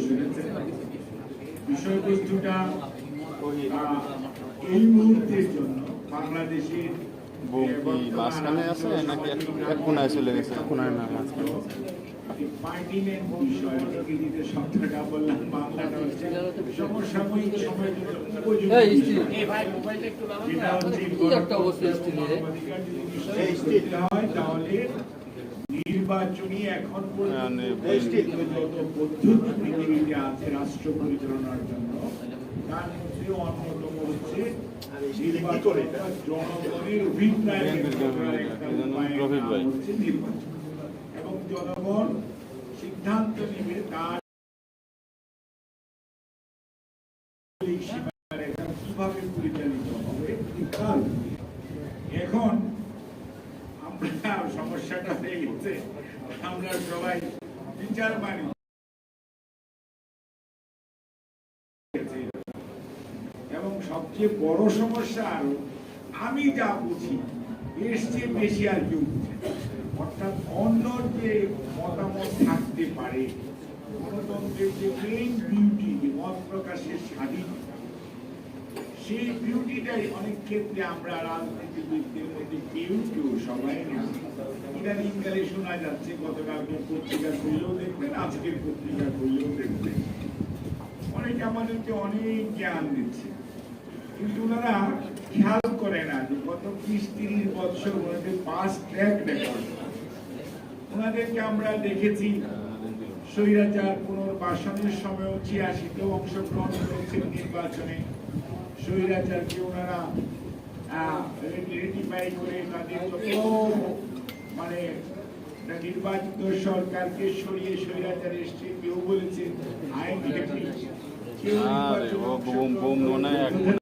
শুনেছেন? বিষয়বস্তুটা এই মুহূর্তের জন্য বাংলাদেশের মাঝখানে আছে নাকি এক- কোনায় চলে গেছে? কোনায় না মাঝখানে বিষয়। অনেকে শব্দটা বললাম বাংলাটা হচ্ছে সমসাময়িক। স্ত্রী যেটা হচ্ছে তাহলে নির্বাচনী এখন পর্যন্ত মানে পদ্ধতি পৃথিবীতে আছে রাষ্ট্র পরিচালনার জন্য তার মধ্যে অন্যতম হচ্ছে জনগণের অভিপ্রায় ব্যক্ত করার একটা উপায় রফিক ভাই। হচ্ছে নির্বাচন। এবং জনগণ সিদ্ধান্ত নেবে তার কীভাবে পরিচালিত হবে এখন সমস্যাটা আমরা সবাই বিচার মানি এবং সবচেয়ে বড় সমস্যা আরও, আমি যা বুঝি, এর চেয়ে বেশি আর কেউ বুঝে অর্থাৎ অন্য যে মতামত থাকতে পারে, গণতন্ত্রের যে মেইন বিউটি মত প্রকাশের স্বাধীনতা সেই বিউটিটাই অনেক ক্ষেত্রে আমরা রাজনীতিবিদদের মধ্যে সবাই না ইদানিং কালে শোনা যাচ্ছে পত্রিকা খুললেও দেখবেন, আজকের পত্রিকা খুললেও দেখবেন। অনেকে আমাদেরকে অনেক জ্ঞান দিচ্ছে। কিন্তু ওনারা খেয়াল করে না যে গত তিরিশ বছর ওনাদের পাস ট্র্যাক রেকর্ড ওনাদেরকে আমরা দেখেছি, স্বৈরাচার পুনর্বাসনের সময় ছিয়াশিতেও অংশগ্রহণ করেছেন নির্বাচনে। স্বৈরাচারকে ওনারা রেটিফাই করে তাদের যত মানে নির্বাচিত সরকারকে সরিয়ে স্বৈরাচার এসছে কেউ বলেছে আইন হেপি কেউ আরে নির্বাচনে ও বোম বোম এক অংশগ্রহণ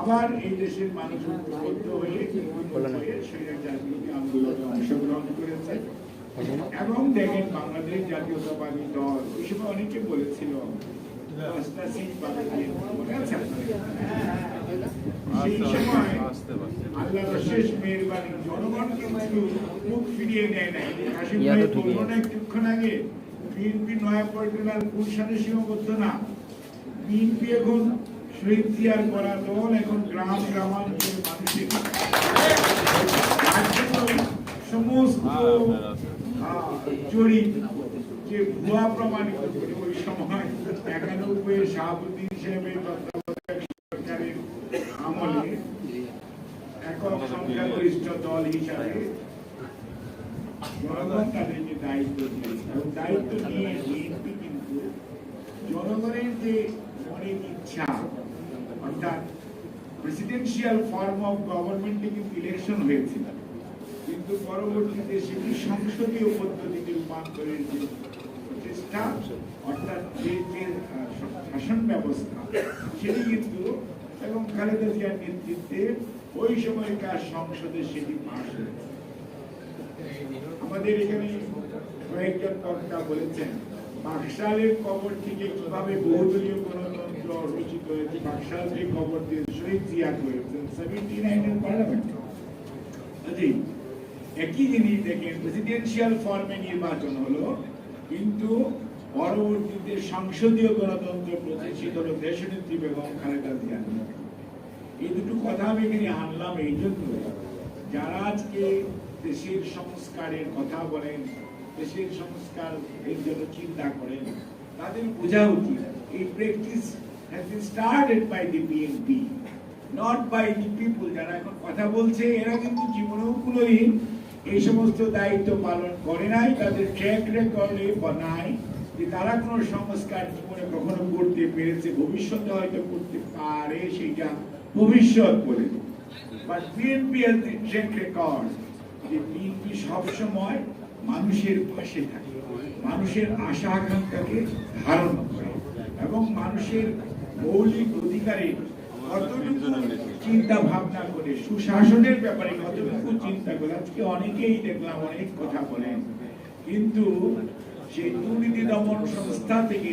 আবার এই দেশের মানুষ হয়ে হয়ে আন্দোলনে অংশগ্রহণ করেছে। এবং দেখেন বাংলাদেশ জাতীয়তাবাদী দল ওই সময় অনেকে বলেছিল মুখ ফিরিয়ে নেয় নাই। কিছুক্ষণ আগে বিএনপি গুলশানে সীমাবদ্ধ না বিএনপি এখন শহীদ জিয়ার করা দল এখন গ্রাম গ্রামাঞ্চলের মানুষের। সমস্ত যে ভুয়া প্রমাণিত ওই সময় একানব্বই সরকারের আমলে একক সংখ্যাগরিষ্ঠ দল হিসাবে জনগণ তাদেরকে দায়িত্ব দিয়েছে দায়িত্ব নিয়ে বিএনপি কিন্তু জনগণের যে মনের ইচ্ছা, অর্থাৎ প্রেসিডেন্সিয়াল ফর্ম অফ গভর্নমেন্টে কিন্তু ইলেকশন হয়েছিল। পরবর্তীতে সেটি সংসদীয় পদ্ধতিতে রূপান্তরের যে প্রচেষ্টা, অর্থাৎ যে যে শাসন ব্যবস্থা, সেটি কিন্তু এবং খালেদা জিয়ার নেতৃত্বে ওই সময়কার সংসদে সেটি পাশ হয়েছে। আমাদের এখানে কয়েকজন বক্তা বলেছেন, বাকশালের কবর থেকে কীভাবে বহুদলীয় গণতন্ত্র রচিত হয়েছে, বাকশাল যে কবর দিয়ে শহীদ জিয়া করেছেন সেভেন্টি নাইনের পার্লামেন্টে। জি একই জিনিস দেখেন প্রেসিডেন্সিয়াল ফর্মে নির্বাচন হলো, কিন্তু পরবর্তীতে সংসদীয় গণতন্ত্র প্রতিষ্ঠিত হলো, দেশনেত্রী বেগম খালেদা জিয়া এই দুটো কথা আমি এখানে আনলাম এই জন্য। যারা আজকে দেশের সংস্কারের কথা বলেন, দেশের সংস্কার এর জন্য চিন্তা করেন, তাদের বোঝা উচিত এই practice has been started by the BNP not by the people যারা এখন কথা বলছে, এরা কিন্তু জীবনেও কোনোদিন এই সমস্ত দায়িত্ব পালন করে নাই, তাদের ট্র্যাক রেকর্ডে নাই, যে তারা কোনো সংস্কার জীবনে কখনো করতে পেরেছে, ভবিষ্যতে হয়তো করতে পারে সেটা ভবিষ্যৎ বলে। ট্র্যাক রেকর্ড যে বিএনপি সবসময় মানুষের পাশে থাকে, মানুষের আশা আকাঙ্ক্ষাকে ধারণ করে এবং মানুষের মৌলিক অধিকারে কতটুকু চিন্তা ভাবনা করে সুশাসনের ব্যাপারে কতটুকু চিন্তা করে আজকে অনেকেই দেখলাম অনেক কথা বলেন কিন্তু সেই দুর্নীতি দমন সংস্থা থেকে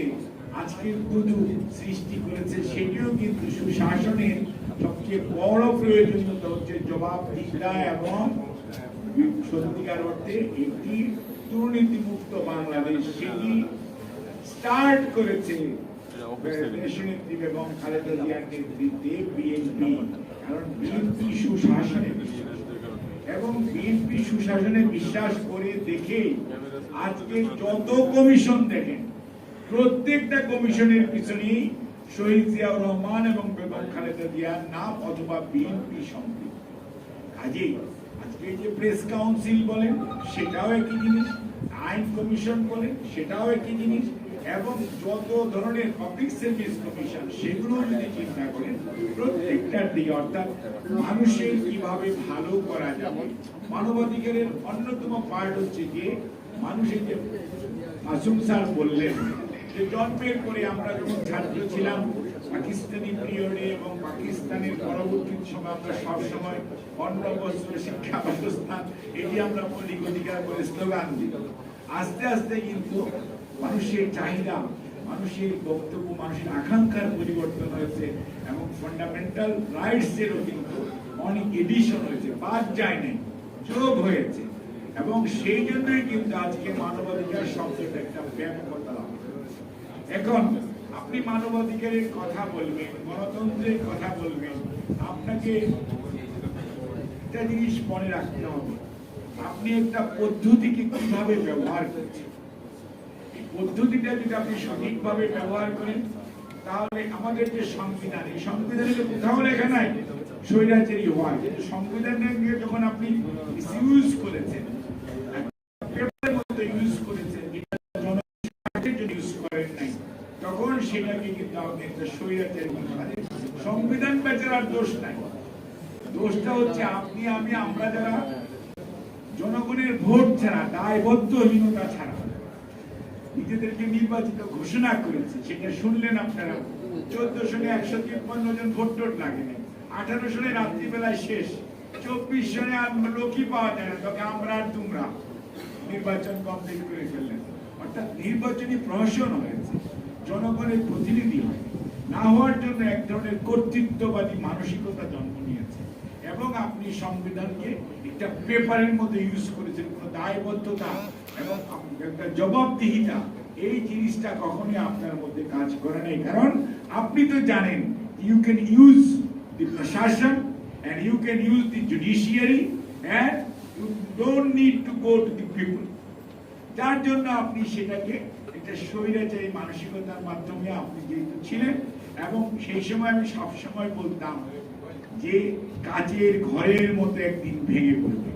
আজকে দুদু সৃষ্টি করেছে সেটিও কিন্তু সুশাসনের সবচেয়ে বড় প্রয়োজনীয়তা হচ্ছে জবাবদিহিতা এবং সত্যিকার অর্থে একটি দুর্নীতিমুক্ত বাংলাদেশ। সেটি স্টার্ট করেছে দেশনেত্রী বেগম খালেদা জিয়ার নেতৃত্বে বিএনপি। কারণ বিএনপি সুশাসনে এবং বিএনপি সুশাসনে বিশ্বাস করে দেখে আজকে যত কমিশন দেখেন প্রত্যেকটা কমিশনের পিছনেই শহীদ জিয়াউর রহমান এবং বেগম খালেদা জিয়ার নাম অথবা বিএনপি সম্পৃক্ত কাজেই আজকে যে প্রেস কাউন্সিল বলেন সেটাও একই জিনিস আইন কমিশন বলেন সেটাও একই জিনিস এবং যত ধরনের পাবলিক সার্ভিস কমিশন সেগুলো যদি চিন্তা করেন প্রত্যেকটার দিকে অর্থাৎ মানুষের কীভাবে ভালো করা যাবে, মানবাধিকারের অন্যতম পার্ট হচ্ছে যে মানুষের যে মাসুম স্যার বললেন, যে জন্মের পরে আমরা যখন ছাত্র ছিলাম, পাকিস্তানি পিরিয়ডে এবং পাকিস্তানের পরবর্তী সময় আমরা সব সময় অন্য বস্ত্র শিক্ষা ব্যবস্থা, এটি আমরা মৌলিক অধিকার করে স্লোগান দিই আস্তে আস্তে কিন্তু মানুষের চাহিদা, মানুষের বক্তব্য, মানুষের আকাঙ্ক্ষার পরিবর্তন হয়েছে এবং ফান্ডামেন্টাল রাইটস এরও কিন্তু অনেক এডিশন হয়েছে, বাদ যায় নাই, যোগ হয়েছে। এবং সেই জন্যই কিন্তু আজকে মানবাধিকার শব্দটা একটা ব্যাপকতা লাভ। এখন, আপনি মানবাধিকারের কথা বলবেন, গণতন্ত্রের কথা বলবেন, আপনাকে একটা জিনিস মনে রাখতে হবে। আপনি একটা পদ্ধতিকে কীভাবে ব্যবহার করছেন? পদ্ধতিটা যদি আপনি সঠিকভাবে ব্যবহার করেন, তাহলে আমাদের যে সংবিধান, এই সংবিধানে তো কোথাও লেখা নাই, স্বৈরাচারী হওয়ার। কিন্তু সংবিধানকে যখন আপনি ইউজ করেছেন সংবিধান আপনি, আমি, আমরা যারা জনগণের ভোট ছাড়া, দায়বদ্ধহীনতা ছাড়া নিজেদেরকে নির্বাচিত ঘোষণা করেছে, সেটা শুনলেন আপনারা। চোদ্দ সনে একশো তিপ্পান্ন জন ভোট টোট লাগেনি। আঠারো সনে রাত্রিবেলায় শেষ। চব্বিশ সনে আর লোকই পাওয়া যায় না, তবে আমরা আর তোমরা নির্বাচন কমপ্লিট করে ফেললেন। অর্থাৎ নির্বাচনী প্রহসন হয়েছে, জনগণের প্রতিনিধি হয়। না হওয়ার জন্য এক ধরনের কর্তৃত্ববাদী মানসিকতা জন্ম নিয়েছে। এবং আপনি সংবিধানকে একটা পেপারের মধ্যে ইউজ করেছেন, কোনো দায়বদ্ধতা এবং একটা জবাবদিহিতা, এই জিনিসটা কখনোই আপনার মধ্যে কাজ করে নাই। কারণ আপনি তো জানেন ইউ ক্যান ইউজ দি প্রশাসন and you can use the judiciary and you don't need to go to the people. যার জন্য আপনি সেটাকে একটা স্বৈরাচারী মানসিকতার মাধ্যমে আপনি যেহেতু ছিলেন, এবং সেই সময় আমি সব সময় বলতাম যে কাজের ঘরের মতো একদিন ভেঙে পড়বে।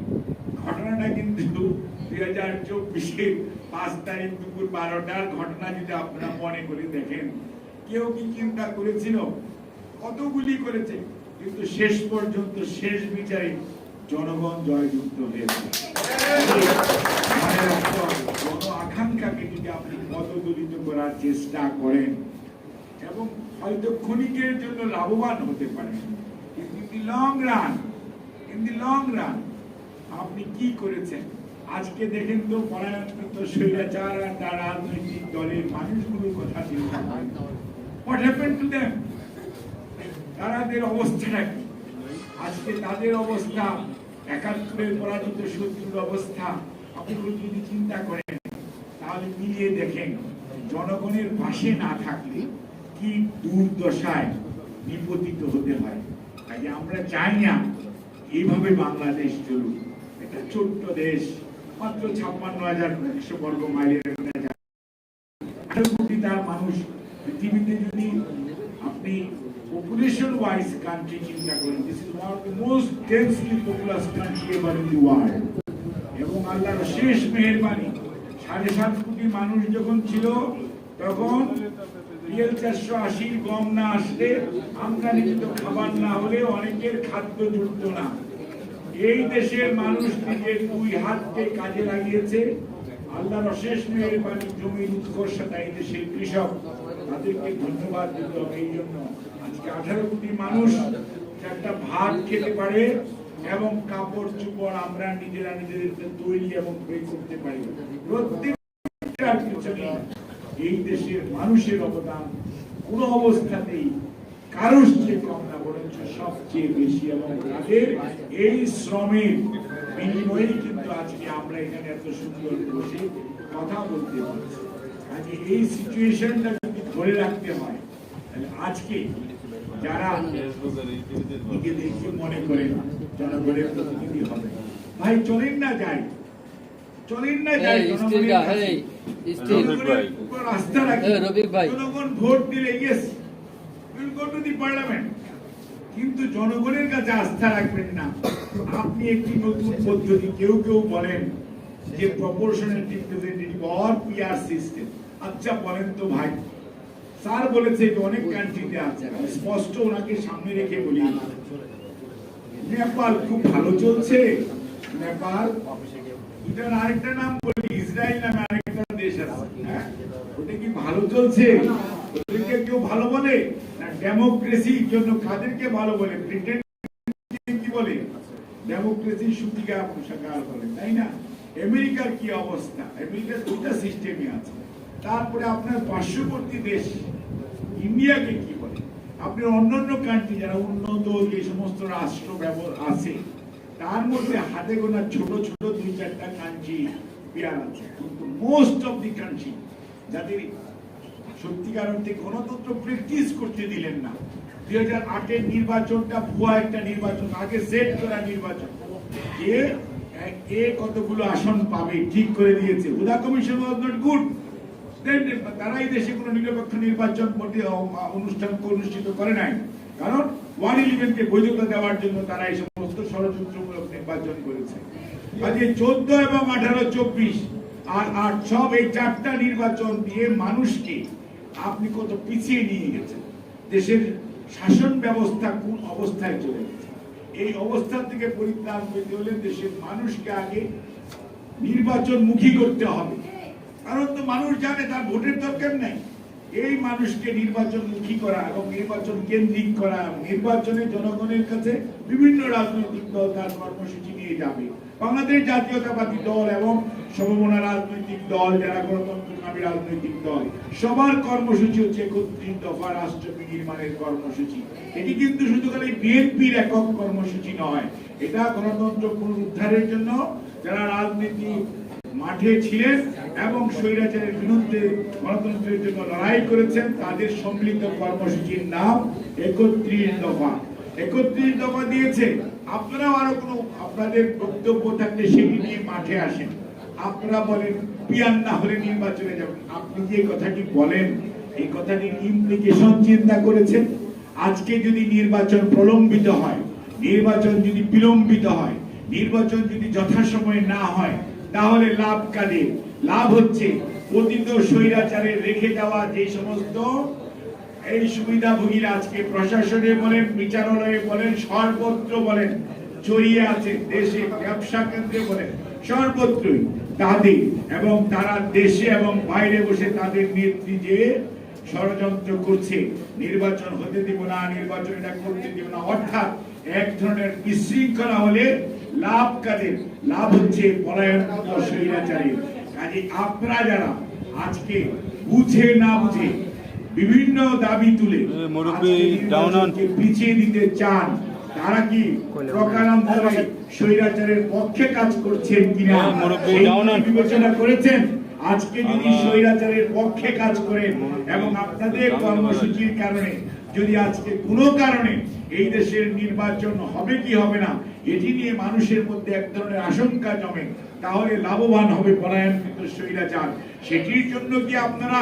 ঘটনাটা কিন্তু দুই হাজার চব্বিশের পাঁচ তারিখ দুপুর বারোটার ঘটনা যদি আপনারা মনে করে দেখেন কেউ কি চিন্তা করেছিল কতগুলি করেছে কিন্তু শেষ পর্যন্ত শেষ বিচারে জনগণ জয়যুক্ত হয়েছে গণ আকাঙ্ক্ষাকে যদি আপনি পদদলিত করার চেষ্টা করেন এবং হয়তো ক্ষণিকের জন্য লাভবান হতে পারেন in the long run in the long run আপনি কি করেছেন? আজকে দেখেন তো রাজনৈতিক দলের কথা অবস্থাটা কি? আজকে তাদের অবস্থা, একাত্তরের পরাজিত শত্রুর অবস্থা আপনি যদি চিন্তা করেন, তাহলে মিলিয়ে দেখেন, জনগণের পাশে না থাকলে কি দুর্দশায় নিপতিত হতে হয়? আমরা চাই না এইভাবে বাংলাদেশ চলুক। একটা ছোট্ট দেশ, মাত্র ছাপ্পান্ন হাজার একশো বর্গ মাইলের মানুষ। পৃথিবীতে যদি আপনি পপুলেশন ওয়াইজ কান্ট্রি চিন্তা করেন this is one of the most densely populous country ever in the world এবং আল্লাহর শেষ মেহেরবানি, সাড়ে সাত কোটি মানুষ যখন ছিল, তখন রিয়েল চারশো আশির গম না আসলে আমদানিকৃত খাবার না হলে অনেকের খাদ্য জুটত না। এই দেশের মানুষ নিজের দুই হাতকে কাজে লাগিয়েছে। আল্লাহর অশেষ মেহেরবানি জমির উৎকর্ষতা এই দেশের কৃষক। তাদেরকে ধন্যবাদ দিতে হবে এই জন্য। আজকে আঠারো কোটি মানুষ একটা ভাত খেতে পারে এবং কাপড়, চোপড় আমরা নিজেরা নিজেদেরকে তৈরি এবং ক্রয় করতে পারি। প্রত্যেকটার এই দেশের মানুষের অবদান কোন অবস্থাতেই কারোর চেয়ে কম না বরঞ্চ সবচেয়ে বেশি এবং তাদের এই শ্রমের বিনিময়ে কিন্তু আজকে আমরা এখানে এত সুন্দর বসে কথা বলতে পারছি। আজকে এই সিচুয়েশনটা যদি ধরে রাখতে হয় তাহলে আজকে যারা মনে করেন জনগণের প্রতিনিধি হবে। ভাই চলেন না যাই। চলেন না যাই জনগণের রাখি। জনগণ ভোট দিলে yes will go to the parliament কিন্তু জনগণের কাছে আস্থা রাখবেন না। আপনি একটি নতুন পদ্ধতি কেউ কেউ বলেন যে proportional representative or PR system আচ্ছা বলেন তো ভাই। স্যার বলেছে যে অনেক কান্ট্রিতে আছে। স্পষ্ট ওনাকে সামনে রেখে বলি। নেপাল খুব ভালো চলছে। নেপাল, এটার আরেকটা নাম বলি, ইসরায়েল নামে আরেকটা দেশ আছে। হ্যাঁ? ওটা কি ভালো চলছে? ওদেরকে কেউ ভালো বলে? ডেমোক্রেসির জন্য কাদেরকে ভালো বলে? ব্রিটেন কি বলে? ডেমোক্রেসি সুতিকা পোশাকার বলে, তাই না? আমেরিকার কি অবস্থা? আমেরিকার দুইটা সিস্টেমই আছে। তারপরে আপনার পার্শ্ববর্তী দেশ ইন্ডিয়াকে কি বলে? আপনি অন্যান্য কান্ট্রি যারা উন্নত যে সমস্ত রাষ্ট্র ব্যবহার আছে, তার মধ্যে হাতে গোনা ছোট ছোট দুই চারটা কান্ট্রি পেয়ার আছে। কিন্তু মোস্ট অফ দি কান্ট্রি যাদের সত্যিকার অর্থে গণতন্ত্র প্র্যাকটিস করতে দিলেন না। দুই হাজার আটের নির্বাচনটা ভুয়া একটা নির্বাচন, আগে সেট করা নির্বাচন। যে এ কতগুলো আসন পাবে, ঠিক করে দিয়েছে। Huda commission was not good তারাই দেশে কোনো নিরপেক্ষ নির্বাচন অনুষ্ঠান অনুষ্ঠিত করে নাই। কারণ ওয়ান ইলেভেনকে বৈধতা দেওয়ার জন্য তারা এই সমস্ত ষড়যন্ত্রমূলক নির্বাচন করেছে। কাজে চোদ্দ এবং আঠারো, চব্বিশ আর আট, সব এই চারটা নির্বাচন দিয়ে মানুষকে আপনি কত পিছিয়ে নিয়ে গেছেন? দেশের শাসন ব্যবস্থা কোন অবস্থায় চলে গেছে? এই অবস্থা থেকে পরিত্রাণ পেতে হলে দেশের মানুষকে আগে নির্বাচন মুখী করতে হবে। কারণ তো মানুষ জানে তার ভোটের দরকার নেই। এই মানুষকে নির্বাচন মুখী করা এবং নির্বাচন কেন্দ্রিক করা নির্বাচনে জনগণের কাছে বিভিন্ন রাজনৈতিক দল তার কর্মসূচি নিয়ে যাবে। বাংলাদেশ জাতীয়তাবাদী দল এবং সমমনা রাজনৈতিক দল যারা গণতন্ত্রকামী রাজনৈতিক দল। সবার কর্মসূচি হচ্ছে একত্রিশ দফা রাষ্ট্র বিনির্মাণের কর্মসূচি। এটি কিন্তু শুধু খালি বিএনপির একক কর্মসূচি নয়। এটা গণতন্ত্র পুনরুদ্ধারের জন্য যারা রাজনীতি মাঠে ছিলেন এবং স্বৈরাচারের বিরুদ্ধে গণতন্ত্রের জন্য লড়াই করেছেন, তাদের সম্মিলিত কর্মসূচির নাম একত্রিশ দফা। একত্রিশ দফা দিয়েছে। আপনারাও আরও কোনো আপনাদের বক্তব্য থাকলে সেটি নিয়ে মাঠে আসেন। আপনারা বলেন পিয়ান না হলে নির্বাচনে যাবেন আপনি যে কথাটি বলেন, এই কথাটির ইমপ্লিকেশন চিন্তা করেছেন? আজকে যদি নির্বাচন প্রলম্বিত হয়, নির্বাচন যদি বিলম্বিত হয়, নির্বাচন যদি যথাসময়ে না হয়, তাহলে লাভ কাদের? লাভ হচ্ছে স্বৈরাচারে রেখে দেওয়া যে সমস্ত এই সুবিধাভোগীরা আজকে প্রশাসনে বলেন, বিচারালয়ে বলেন, সর্বত্র বলেন, জড়িয়ে আছে, দেশে, ব্যবসা কেন্দ্রে বলেন, সর্বত্রই। তাদের এবং তারা দেশে এবং বাইরে বসে তাদের নেত্রী যে ষড়যন্ত্র করছে নির্বাচন হতে দিব না নির্বাচন এটা করতে দিব না অর্থাৎ এক ধরনের বিশৃঙ্খলা হলে লাভ কাদের? লাভ হচ্ছে পলায়ন স্বৈরাচারী কাজে আপনারা যারা আজকে বুঝে না বুঝে বিভিন্ন দাবি তুলে পিছিয়ে দিতে চান তারা কি প্রকারান্তরে স্বৈরাচারের পক্ষে কাজ করছেন কিনা. বিবেচনা করেছেন? আজকে যদি স্বৈরাচারের পক্ষে কাজ করেন এবং আপনাদের কর্মসূচির কারণে যদি আজকে কোনো কারণে এই দেশের নির্বাচন হবে কি হবে না এটি নিয়ে মানুষের মধ্যে এক ধরনের আশঙ্কা জমে তাহলে লাভবান হবে পলায়নকৃত স্বৈরাচার। সেটির জন্য কি আপনারা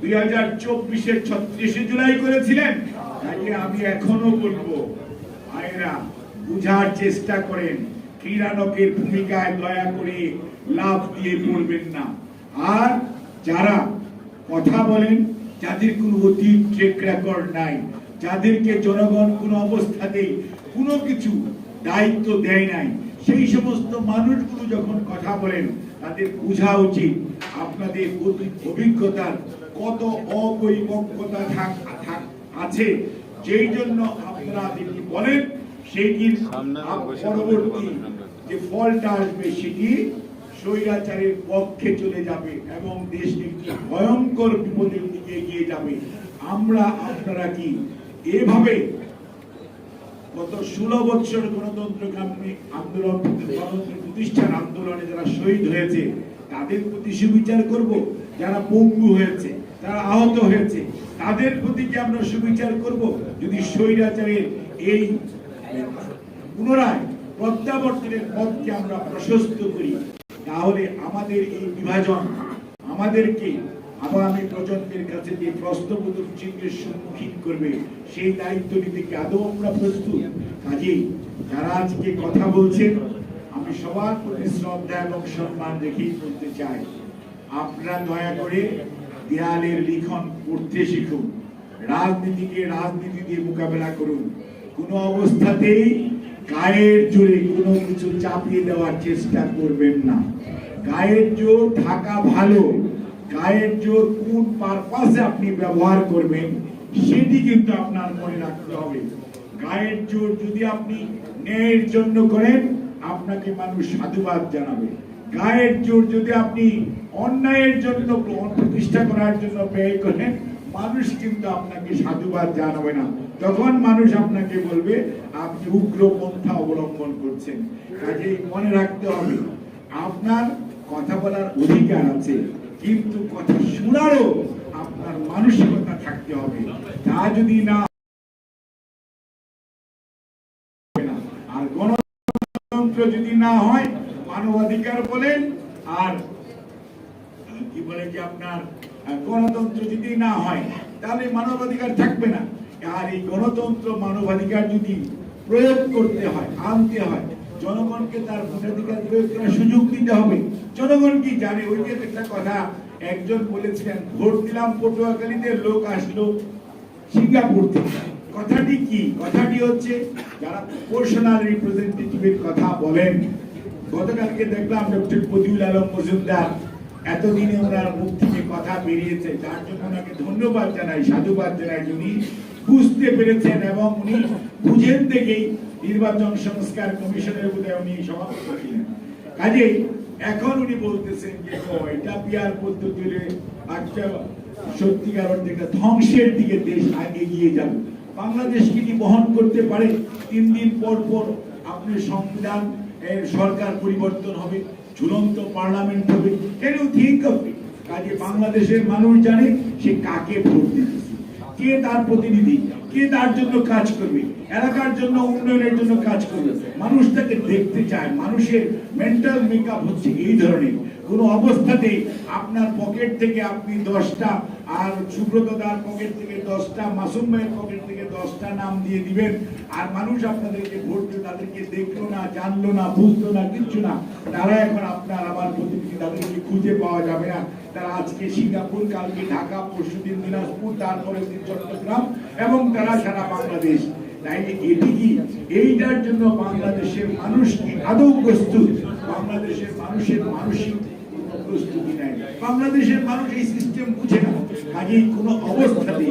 দুই হাজার চব্বিশের ছত্রিশে জুলাই করেছিলেন? আমি এখনও বলব ভাইরা বুঝার চেষ্টা করেন। ক্রীড়ানকের ভূমিকায় দয়া করে লাভ দিয়ে পড়বেন না। আর যারা কথা বলেন, যাদের কোনো অতীত ট্রেক রেকর্ড নাই, যাদেরকে জনগণ কোনো অবস্থাতেই কোনো কিছু দায়িত্ব দেয় নাই, সেই সমস্ত মানুষগুলো যখন কথা বলেন, তাদের বোঝা উচিত আপনাদের অভিজ্ঞতার কত অপরিপক্কতা আছে। যেই জন্য আপনারা বলেন সেটির পরবর্তী যে ফলটা আসবে সেটি স্বৈরাচারের পক্ষে চলে যাবে এবং দেশ একটি ভয়ঙ্কর বিপদের দিকে এগিয়ে যাবে। আমরা আপনারা কি এভাবে গত ষোলো বৎসর গণতন্ত্র কামী আন্দোলন গণতন্ত্র প্রতিষ্ঠান আন্দোলনে যারা শহীদ হয়েছে তাদের প্রতি সুবিচার করব? যারা পঙ্গু হয়েছে তারা আহত হয়েছে তাদের প্রতি কি আমরা সুবিচার করব? যদি স্বৈরাচারের এই পুনরায় প্রত্যাবর্তনের পথকে আমরা প্রশস্ত করি। তাহলে আমাদের এই বিভাজন আমাদেরকে আগামী প্রজন্মের কাছে যে প্রশ্নবোধক চিহ্নের সম্মুখীন করবে, সেই দায়িত্ব নিতে কি আদৌ আমরা প্রস্তুত? কাজেই যারা আজকে কথা বলছেন, আমি সবার প্রতি শ্রদ্ধা এবং সম্মান রেখেই বলতে চাই, আপনারা দয়া করে দেয়ালের লিখন পড়তে শিখুন, রাজনীতিকে রাজনীতি দিয়ে মোকাবেলা করুন। কোনো অবস্থাতেই গায়ের জোরে কোনো কিছু চাপিয়ে দেওয়ার চেষ্টা করবেন না। গায়ের জোর থাকা ভালো, গায়ের জোর কোন পারপাসে আপনি ব্যবহার করবেন সেটি কিন্তু আপনার মনে রাখতে হবে। গায়ের জোর যদি আপনি ন্যায়ের জন্য করেন, আপনাকে মানুষ সাধুবাদ জানাবে। গায়ের জোর যদি আপনি অন্যায়ের জন্য প্রতিষ্ঠা করার জন্য ব্যয় করেন মানুষ কিন্তু আপনাকে সাধুবাদ জানাবে না। তখন মানুষ আপনাকে বলবে, আপনি উগ্র পন্থা অবলম্বন করছেন। কাজেই মনে রাখতে হবে, আপনার কথা বলার অধিকার আছে, কিন্তু কথা শোনারও আপনার মানসিকতা থাকতে হবে। তা যদি না, আর গণতন্ত্র যদি না হয়, মানবাধিকার বলেন, আর কি বলে যে আপনার গণতন্ত্র যদি না হয়, তাহলে মানবাধিকার থাকবে না। আর এই গণতন্ত্র মানবাধিকার যদি প্রয়োগ করতে হয়, আনতে হয়, জনগণকে তার ভোটাধিকার প্রয়োগ করার সুযোগ দিতে হবে। জনগণ কি জানে? ওই যে একটা কথা, একজন বলেছিলেন, ভোট দিলাম পটুয়াখালীতে, লোক আসলো সিঙ্গাপুর থেকে। কথাটি কি? কথাটি হচ্ছে, যারা প্রফেশনাল রিপ্রেজেন্টেটিভের কথা বলেন, গতকালকে দেখলাম ডক্টর পদিউল আলম মজুমদার এতদিনে ওনার মুখ থেকে কথা বেরিয়েছে, যার জন্য ওনাকে ধন্যবাদ জানাই, সাধুবাদ জানাই। উনি বুঝতে পেরেছেন এবং উনি বুঝেন থেকেই নির্বাচন সংস্কার কমিশনের বোধহয় উনি সভাপতি ছিলেন কাজেই এখন উনি বলতেছেন যে এটা বিয়ার পদ্ধতির একটা সত্যিকার অর্থে ধ্বংসের দিকে দেশ আগে এগিয়ে যাবে। বাংলাদেশ কি বহন করতে পারে? তিন দিন পর পর আপনি সংবিধান সরকার পরিবর্তন হবে। ঝুলন্ত পার্লামেন্ট হবে ক্যান ইউ থিঙ্ক অফ কাজে বাংলাদেশের মানুষ জানে সে কাকে ভোট কে তার প্রতিনিধি, কে তার জন্য কাজ করবে, এলাকার জন্য, উন্নয়নের জন্য কাজ করবে। মানুষ তাকে দেখতে চায়, মানুষের মেন্টাল মেকআপ হচ্ছে এই ধরনের। কোন অবস্থাতে আপনার পকেট থেকে আপনি দশটা আর সুব্রত দার পকেট থেকে দশটা, মাসুম ভাইয়ের পকেট থেকে দশটা নাম দিয়ে দিবেন। আর মানুষ আপনাদেরকে ভোট তাদেরকে দেখল না, জানলো না, বুঝলো না, কিচ্ছু না। তারা এখন আপনার আমার প্রতিনিধি, তাদেরকে খুঁজে পাওয়া যাবে না। তারা আজকে সিঙ্গাপুর, কালকে ঢাকা পরশুদিন দিনাজপুর তারপরে দিন চট্টগ্রাম এবং তারা সারা বাংলাদেশ। তাইলে এটি কি? এইটার জন্য বাংলাদেশের মানুষ কি আদৌ প্রস্তুত? বাংলাদেশের মানুষের মানসিক প্রস্তুতি নেই। বাংলাদেশের মানুষ এই সিস্টেম বুঝে কাজেই কোনো অবস্থাতে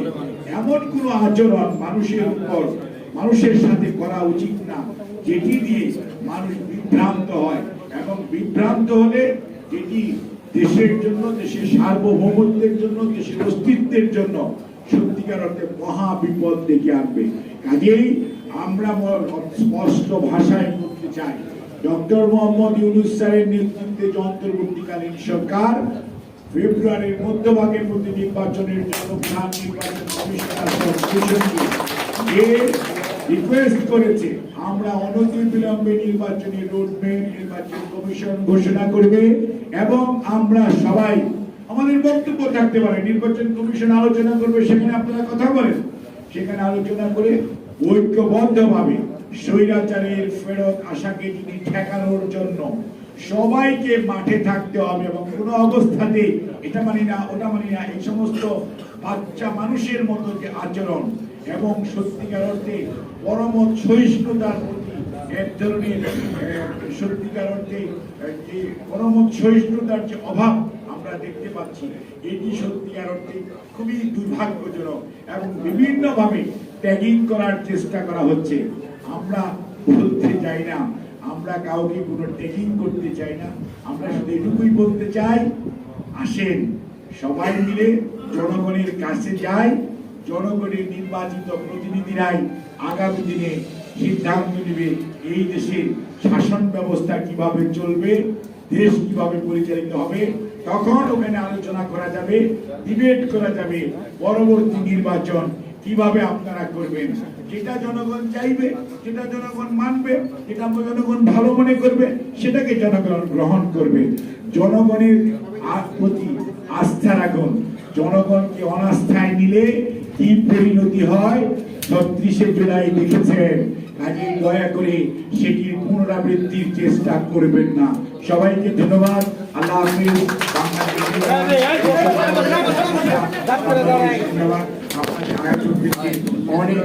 এমন কোনো আচরণ মানুষের উপর, মানুষের সাথে করা উচিত না, যেটি দিয়ে মানুষ বিভ্রান্ত হয় এবং বিভ্রান্ত হলে যেটি দেশের জন্য, দেশের সার্বভৌমত্বের জন্য, দেশের অস্তিত্বের জন্য সত্যিকার অর্থে মহা বিপদ ডেকে আনবে। কাজেই আমরা স্পষ্ট ভাষায় বলতে চাই, ডক্টর মোহাম্মদ ইউনুস স্যারের নেতৃত্বে অন্তর্বর্তীকালীন সরকার ফেব্রুয়ারির মধ্যভাগের মধ্যে নির্বাচনের জন্য প্রধান নির্বাচন কমিশনার রিকোয়েস্ট করেছে, আমরা নির্বাচনী নির্বাচন কমিশন ঘোষণা করবে এবং আমরা সবাই আমাদের বক্তব্য থাকতে পারে, নির্বাচন কমিশন আলোচনা করবে, সেখানে আপনারা কথা বলেন। সেখানে আলোচনা করে ঐক্যবদ্ধভাবে স্বৈরাচারের ফেরত আশাকে যদি ঠেকানোর জন্য সবাইকে মাঠে থাকতে হবে এবং কোনো অবস্থাতে এটা মানি না, ওটা মানি না, এই সমস্ত বাচ্চা মানুষের মতো যে আচরণ এবং সত্যিকার অর্থে পরমত সহিষ্ণুতার প্রতি এক ধরনের সত্যিকার অর্থে যে পরমত সহিষ্ণুতার যে অভাব আমরা দেখতে পাচ্ছি, এটি সত্যিকার অর্থে খুবই দুর্ভাগ্যজনক এবং বিভিন্নভাবে ট্যাগিং করার চেষ্টা করা হচ্ছে। আমরা বলতে চাই না। আমরা কাউকে কোনো ট্রেকিং করতে চাই না। আমরা শুধু এটুকুই বলতে চাই, আসেন, সবাই মিলে জনগণের কাছে যাই। জনগণের নির্বাচিত প্রতিনিধিরাই আগামী দিনে সিদ্ধান্ত নেবে এই দেশের শাসন ব্যবস্থা কীভাবে চলবে, দেশ কীভাবে পরিচালিত হবে। তখন ওখানে আলোচনা করা যাবে ডিবেট করা যাবে। পরবর্তী নির্বাচন কীভাবে আপনারা করবেন যেটা জনগণ চাইবে যেটা জনগণ মানবে যেটা জনগণ ভালো মনে করবে সেটাকে জনগণ গ্রহণ করবে জনগণের প্রতি আস্থা রাখুন জনগণকে অনাস্থায় নিলে কি পরিণতি হয় ছত্রিশে জুলাই দেখেছেন কাজে দয়া করে সেটির পুনরাবৃত্তির চেষ্টা করবেন না সবাইকে ধন্যবাদ আল্লাহ হাফিজ বাংলাদেশ ধন্যবাদ আপনাদের আয়োজন অনেক